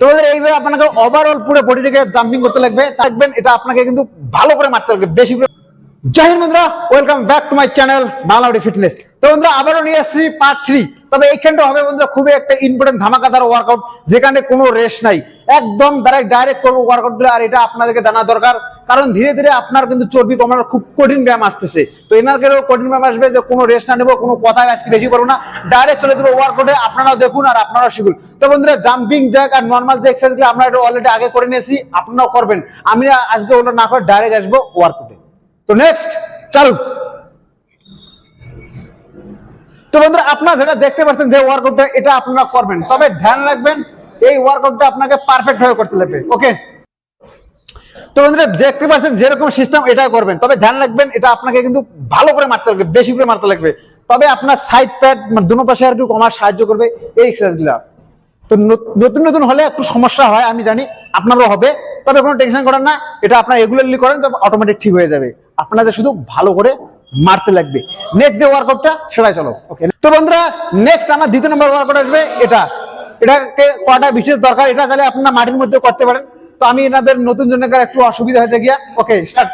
তোমাদের এইভাবে আপনাকে ওভারঅল পুরো বডিটাকে জাম্পিং করতে লাগবে। থাকবেন, এটা আপনাকে কিন্তু ভালো করে মারতে লাগবে, বেশি জয় বন্ধুরা welcome back to my channel fitness তো বন্ধুরা, আবারও নিয়ে এসেছি পার্ট থ্রি তবে এইখানটা হবে বন্ধুরা, খুবই একটা ইম্পর্টেন্ট ধামাকাদার ওয়ার্কআউট যেখানে কোনো রেস্ট নাই। একদম ডাইরেক্ট ডাইরেক্ট করব ওয়ার্কআউটগুলো, আর এটা আপনাদেরকে জানা দরকার। কারণ ধীরে ধীরে আপনার কিন্তু চর্বি কমানোর খুব কঠিন ব্যায়াম আসতেছে। তো এনারকেও কঠিন ব্যায়াম আসবে যে কোনো রেস্ট না নেব, কোনো কথা আজকে বেশি করব না। ডাইরেক্ট চলে যাব ওয়ার্কআউটে আপনারাও দেখুন আর আপনারাও শিখুন। তো বন্ধুরা জাম্পিং জ্যাক আর নর্মাল যে এক্সারসাইজগুলো আমরা এটা অলরেডি আগে করে নিয়েছি, আপনারাও করবেন। আমি আজকে ওটা না করে ডাইরেক্ট আসব ওয়ার্কআউটে তো নেক্সট চালু। তো বন্ধুরা, আপনারা যেটা দেখতে পাচ্ছেন যে ওয়ার্কআউটটা এটা আপনারা করবেন। তবে ধ্যান রাখবেন, এই ওয়ার্কআউটটা আপনাকে পারফেক্ট ভাবে করতে লাগবে ওকে তো বন্ধুরা, দেখতে পাচ্ছেন যেরকম সিস্টেম এটাই করবেন। তবে ধ্যান রাখবেন, এটা আপনাকে কিন্তু ভালো করে মারতে লাগবে, বেশি করে মারতে লাগবে। তবে আপনার সাইড প্যাড মানে দুনো পাশে আর কি কমার সাহায্য করবে এই এক্সারসাইজগুলা তো নতুন নতুন হলে একটু সমস্যা হয়, আমি জানি আপনারও হবে, তবে কোনো টেনশন করেন না, এটা আপনার রেগুলারলি করেন তবে অটোমেটিক ঠিক হয়ে যাবে। আপনাদের শুধু ভালো করে মারতে লাগবে। নেক্সট যে ওয়ার্কআউটটা সেটাই চলো। ওকে তো বন্ধুরা নেক্সট আমার দ্বিতীয় নম্বর ওয়ার্কআউট আসবে, এটা। এটাকে কটা বিশেষ দরকার, এটা চাইলে আপনারা মাটির মধ্যে করতে পারেন। তো আমি এনাদের নতুন জনকার একটু অসুবিধা হয়ে গিয়া ওকে স্টার্ট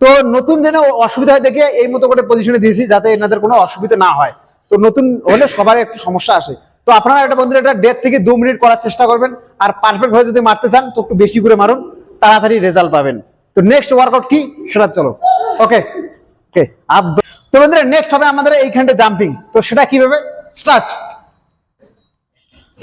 তো নতুন জেনে অসুবিধা হয়ে দেখিয়ে এই মতো করে পজিশনে দিয়েছি যাতে এনাদের কোনো অসুবিধা না হয়। তো নতুন হলে সবার একটু সমস্যা আসে। তো আপনারা এটা বন্ধুরা এটা দেড় থেকে দু মিনিট করার চেষ্টা করবেন। আর পারফেক্ট ভাবে যদি মারতে চান, তো একটু বেশি করে মারুন, তাড়াতাড়ি রেজাল্ট পাবেন। তো নেক্সট ওয়ার্কআউট কি? সেটা চলো। ওকে ওকে আপ তো বন্ধুরা নেক্সট হবে আমাদের এইখানটা জাম্পিং তো সেটা কীভাবে? স্টার্ট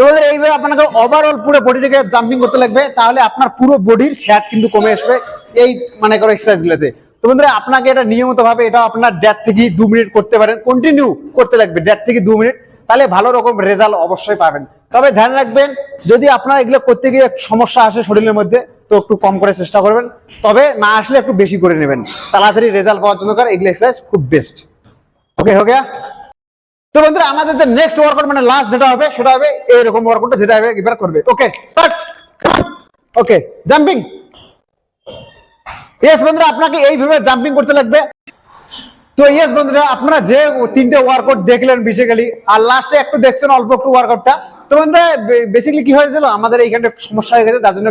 তোমাদের এইভাবে আপনাকে ওভারঅল পুরো বডিটাকে জাম্পিং করতে লাগবে, তাহলে আপনার পুরো বডির ফ্যাট কিন্তু কমে আসবে এই মানে করো এক্সারসাইজ গুলোতে। তো বন্ধুরা, আপনাকে এটা নিয়মিত ভাবে এটা আপনার দেড় থেকে দু মিনিট করতে পারেন কন্টিনিউ করতে লাগবে দেড় থেকে দু মিনিট, তাহলে ভালো রকম রেজাল্ট অবশ্যই পাবেন। তবে ধ্যান রাখবেন, যদি আপনার এগুলো করতে গিয়ে সমস্যা আসে শরীরের মধ্যে, তো একটু কম করে চেষ্টা করবেন, তবে না আসলে একটু বেশি করে নেবেন। তাড়াতাড়ি রেজাল্ট পাওয়ার জন্য এগুলো এক্সারসাইজ খুব বেস্ট ওকে গেয়া? তো বন্ধুরা, আমাদের যে নেক্সট ওয়ার্কআউট মানে লাস্ট যেটা হবে, সেটা হবে এরকম ওয়ার্কআউটটা যেটা হবে, এবার করবে। Okay start okay jumping yes বন্ধুরা, আপনাকে এইভাবে জাম্পিং করতে লাগবে। তো ইয়েস বন্ধুরা, আপনারা যে তিনটে ওয়ার্কআউট দেখলেন বেসিক্যালি আর লাস্টে একটু দেখছেন অল্প একটু ওয়ার্কআউটটা তো বন্ধুরা বেসিক্যালি কি হয়েছিল? আমাদের এইখানে সমস্যা হয়ে গেছে তার জন্য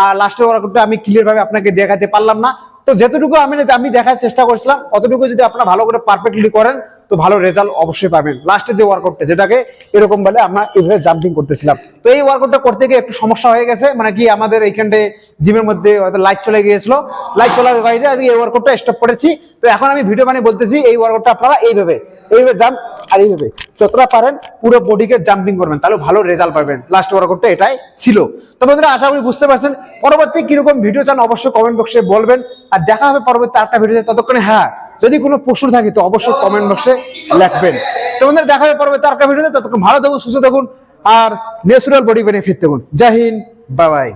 আর লাস্টের ওয়ার্কআউটটা আমি ক্লিয়ার ভাবে আপনাকে দেখাতে পারলাম না। তো যেতটুকু আমি আমি দেখার চেষ্টা করছিলাম, অতটুকু যদি আপনারা ভালো করে পারফেক্টলি করেন তো ভালো রেজাল্ট অবশ্যই পাবেন। লাস্টের যে ওয়ার্কআউটটা যেটাকে এরকম বলে আমরা এইভাবে জাম্পিং করতেছিলাম। তো এই ওয়ার্কআউটটা করতে গিয়ে একটু সমস্যা হয়ে গেছে মানে কি আমাদের এইখানটায় জিমের মধ্যে হয়তো লাইট চলে গিয়েছিল। লাইট চলার বাইরে আমি এই ওয়ার্কআউটটা স্টপ করেছি। তো এখন আমি ভিডিও বানিয়ে বলতেছি, এই ওয়ার্কআউটটা আপনারা এইভাবে এইভাবে জাম্প আর এইভাবে যতটা পারেন পুরো বডিকে জাম্পিং করবেন, তাহলে ভালো রেজাল্ট পাবেন। লাস্ট ওয়ার্কআউটটা এটাই ছিল। তো বন্ধুরা, আশা করি বুঝতে পারছেন। পরবর্তী কীরকম ভিডিও চান অবশ্যই কমেন্ট বক্সে বলবেন। আর দেখা হবে পরবর্তী আরেকটা ভিডিওতে ততক্ষণে হ্যাঁ যদি কোনো পশু থাকে তো অবশ্যই কমেন্ট বক্সে লিখবেন। তোমাদের দেখাবে দেখা হবে পরবর্তী আরেকটা ভিডিওতে, ততক্ষণ ভালো থাকুন, সুস্থ থাকুন, আর ন্যাচুরাল বডি বেনিফিট থাকুন জয় হিন্দ, বাই বাই।